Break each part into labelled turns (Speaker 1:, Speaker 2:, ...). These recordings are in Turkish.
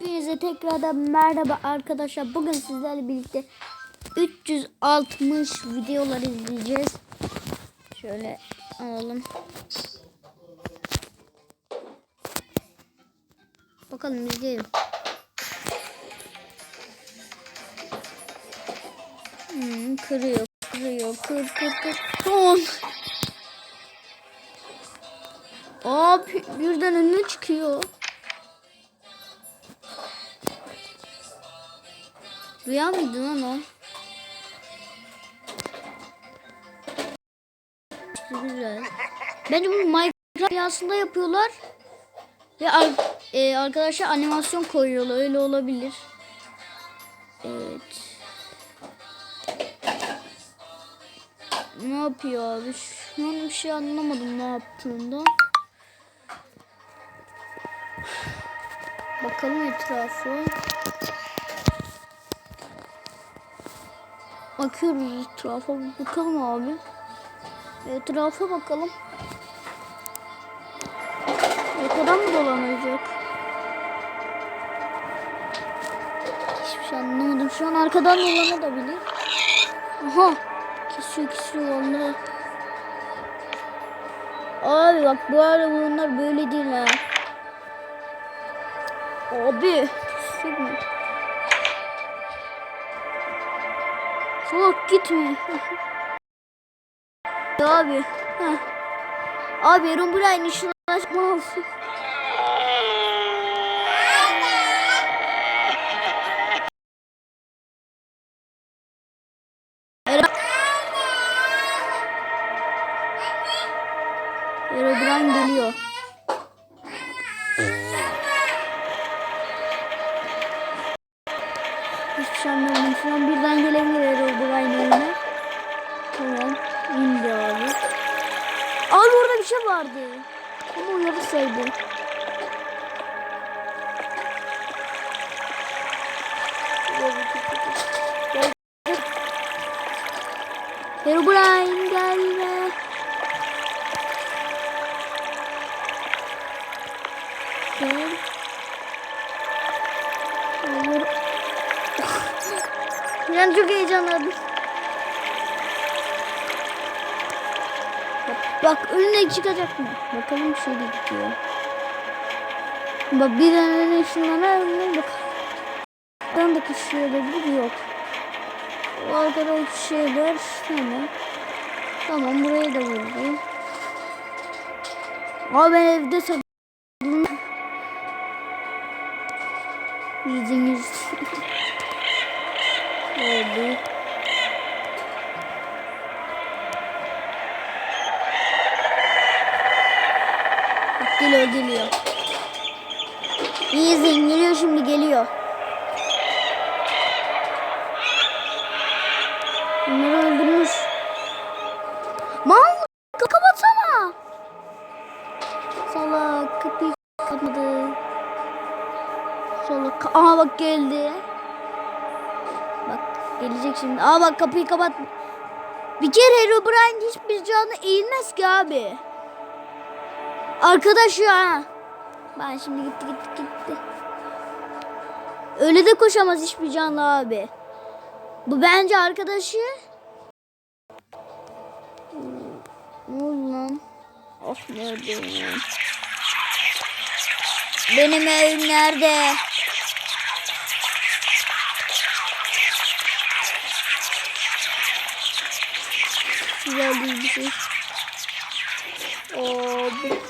Speaker 1: Hepinize tekrardan merhaba arkadaşlar. Bugün sizlerle birlikte 360 videolar izleyeceğiz. Şöyle alalım. Bakalım izleyelim. Hmm, kırıyor, kırıyor, kır, kır, kır. Son. Abi birden önüne çıkıyor. Rüya mıydı lan o? Güzel. Bence bu Minecraft rüyasında yapıyorlar. Ve ar e, arkadaşlar animasyon koyuyorlar. Öyle olabilir. Evet. Ne yapıyor abi? An bir şey anlamadım ne yaptığında. Bakalım etrafı. Bakıyoruz etrafa. Bakalım abi. Etrafa bakalım. Arkadan mı dolanacak? Hiçbir şey anlamadım. Şu an arkadan dolanabilir. Aha. Kesiyor kesiyor vallahi. Abi bak bu arada bunlar böyle değil ha. Abi. Mi? Salak gitme. Abi. Heh. Abi Aaron Bryan ışınlaşmaz. Aaron Bryan geliyor. Hiçbir şey anlamadım. Şu an birden gelebilir vardı. Ama uyarısaydı. Bryan gelme. Gel. Olur. Ben çok heyecanlandım. Bak, önüne çıkacak mı? Bakalım şey gözüküyor. Bak bir an önüne ışınlanar mı? Bak. Ben de kışıyor olabilir yok. O arkadaki şeyler tamam. Tamam burayı da vurdu. Ama ben evde sabun. Yüzün yüz. Oldu. Geliyor geliyor. İyi izleyin geliyor şimdi geliyor. Bunları öldürmüş. Mal kapatsana. Salak kapıyı kapatmadı. Salak. Aha bak geldi. Bak gelecek şimdi. Aa bak kapıyı kapat. Bir kere Herobrine hiçbir canı eğilmez ki abi. Arkadaş ya. Ben şimdi gitti gitti gitti. Öyle de koşamaz hiçbir canlı abi. Bu bence arkadaşı. Ne oldu lan? Of nerede? Benim evim nerede? Güzel bir şey. Abi.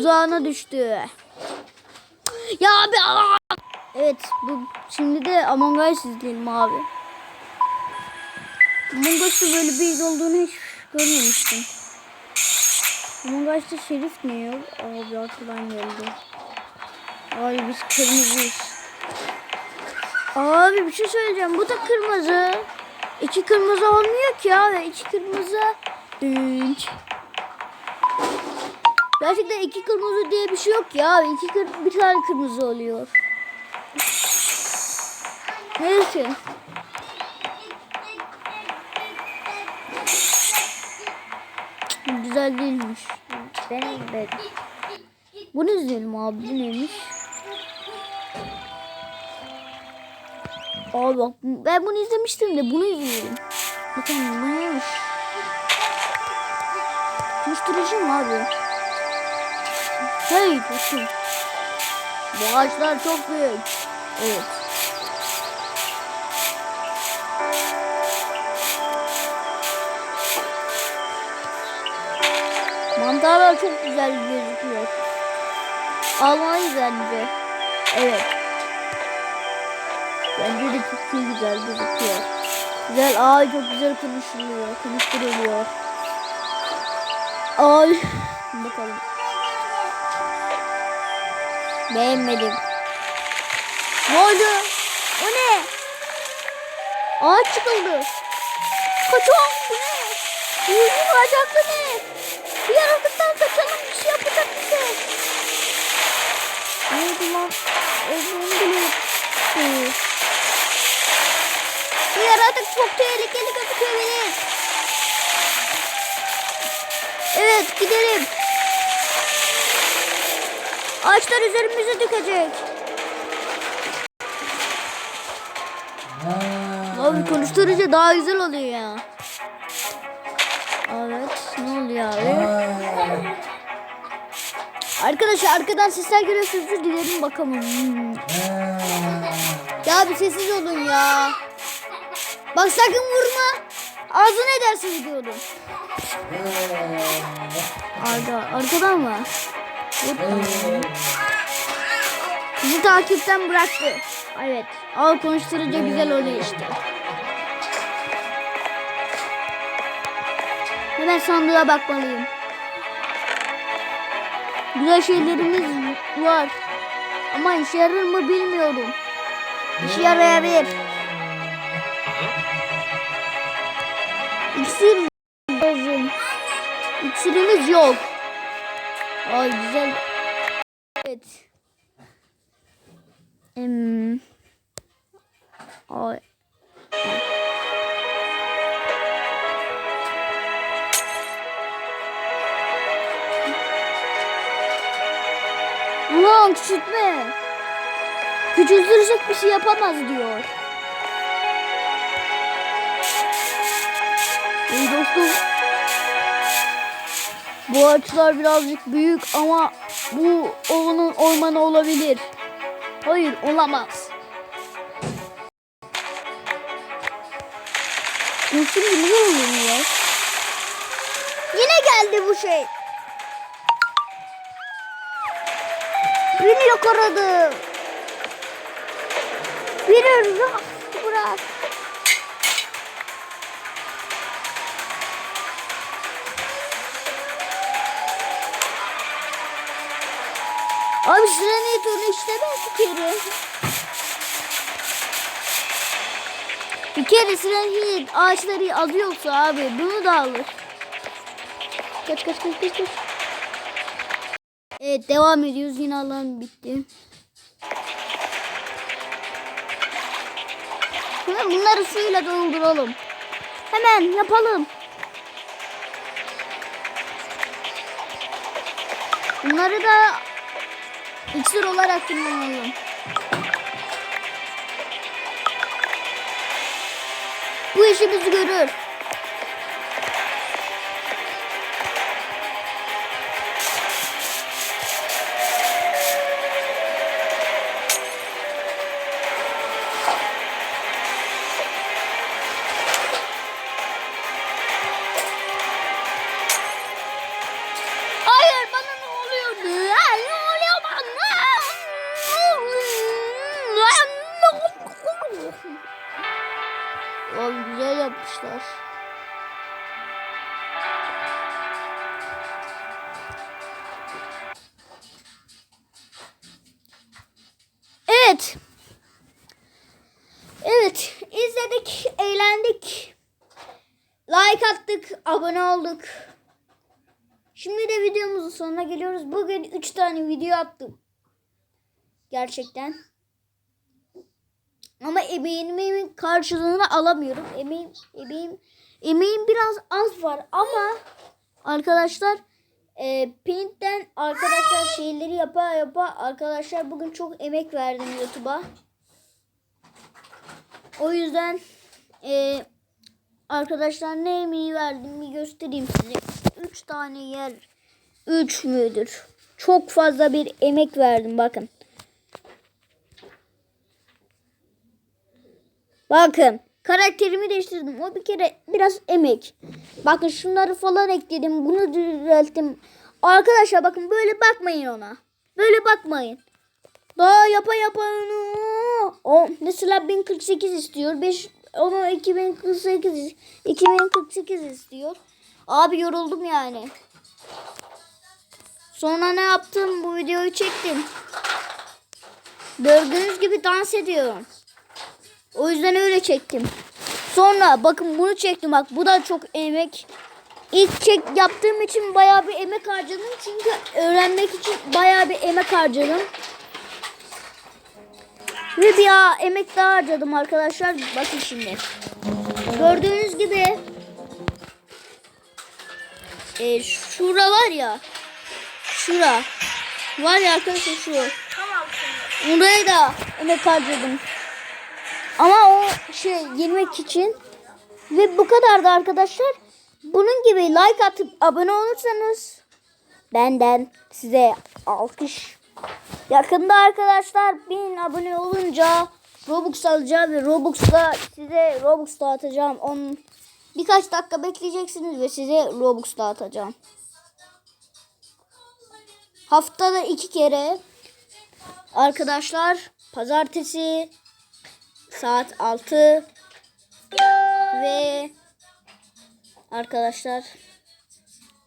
Speaker 1: Tuzağına düştü. Ya abi. aa! Evet bu şimdi de Among Us izleyelim abi. Among Us'ta böyle bir olduğunu hiç görmemiştim. Among Us'ta Şerif ne ya? Abi arkadan geldi. Abi biz kırmızıyız. Abi bir şey söyleyeceğim. Bu da kırmızı. İki kırmızı olmuyor ki abi. İki kırmızı. Üç. Gerçekten iki kırmızı diye bir şey yok ya. İki kır bir tane kırmızı oluyor. Neyse. Güzel değilmiş. Benim de. Bunu izleyelim abi. Bu neymiş? Aa bak ben bunu izlemiştim de bunu izleyelim. Bakın bu neymiş? Müştericim abi. Hey dostum. Bu ağaçlar çok büyük. Evet. Mantarlar çok güzel gözüküyor. Almalıyız bence. Evet. Bence de çok güzel gözüküyor. Güzel ay çok güzel konuşuluyor. Konuşturuluyor. Ay. Bakalım. Beğenmedim. Ne oldu? O ne? Ağaç çıkıldı. Kaçalım bu ne? Yüzü bacaklı ne? Bir yaratıktan kaçalım bir şey yapacak bize. Neydi lan? Özüm yoktu. Bu yaratık çok tehlikeli gözükebilir. Evet gidelim. Ağaçlar üzerimize dökecek. Abi konuşturunca daha güzel oluyor ya. Evet ne oluyor abi? Arkadaşlar arkadan sesler geliyorsa özür dilerim bakalım. Hmm. Ya bir sessiz olun ya. Bak sakın vurma. Ağzını edersin diyordum. Arda, arkadan mı? Bizi takipten bıraktı. Evet. Al konuşturunca güzel oluyor işte. Hemen sandığa bakmalıyım. Güzel şeylerimiz var. Ama işe yarar mı bilmiyorum. İşe yarayabilir. İksir. İksirimiz yok. Ay güzel. Evet. Hmm. Ay. Ulan küçültme. Küçültürsek bir şey yapamaz diyor. İyi dostum. Bu ağaçlar birazcık büyük ama bu onun ormanı olabilir. Hayır olamaz. Nasıl ne oluyor? Yine geldi bu şey. Beni yakaladı. Beni rahat bırak. Abi turnu işlemez bir kere. Bir kere sirenayı ağaçları alıyorsa abi bunu da alır. Kaç kaç kaç kaç kaç. Evet devam ediyoruz. Yine alan bitti. Bunları suyla dolduralım. Hemen yapalım. Bunları da iksir olarak kullanalım. Bu işimizi görür. Attık, abone olduk. Şimdi de videomuzun sonuna geliyoruz. Bugün 3 tane video attım. Gerçekten. Ama emeğimin karşılığını alamıyorum. Emeğim, emeğim, emeğim biraz az var ama Arkadaşlar e, Paint'ten arkadaşlar şeyleri yapa yapa arkadaşlar bugün çok emek verdim YouTube'a. O yüzden e, arkadaşlar ne emeği verdim bir göstereyim size. 3 tane yer 3 müdür? Çok fazla bir emek verdim bakın. Bakın karakterimi değiştirdim. O bir kere biraz emek. Bakın şunları falan ekledim. Bunu düzelttim. Arkadaşlar bakın böyle bakmayın ona. Böyle bakmayın. Daha yapa yapa onu. O mesela 1048 istiyor. 5 onu 2048 2048 istiyor. Abi yoruldum yani. Sonra ne yaptım? Bu videoyu çektim. Gördüğünüz gibi dans ediyorum. O yüzden öyle çektim. Sonra bakın bunu çektim bak bu da çok emek. İlk çek yaptığım için bayağı bir emek harcadım. Çünkü öğrenmek için bayağı bir emek harcadım. Ve bir emek daha harcadım arkadaşlar. Bakın şimdi. Gördüğünüz gibi e, şura var ya şura var ya arkadaşlar şu. Oraya da emek harcadım. Ama o şey girmek için ve bu kadar da arkadaşlar. Bunun gibi like atıp abone olursanız benden size alkış. Yakında arkadaşlar 1000 abone olunca Robux alacağım ve Robux'la size Robux dağıtacağım. Onun birkaç dakika bekleyeceksiniz ve size Robux dağıtacağım. Haftada iki kere arkadaşlar pazartesi saat 6 ve arkadaşlar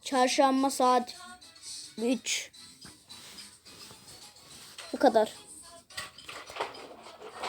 Speaker 1: çarşamba saat 3 bu kadar.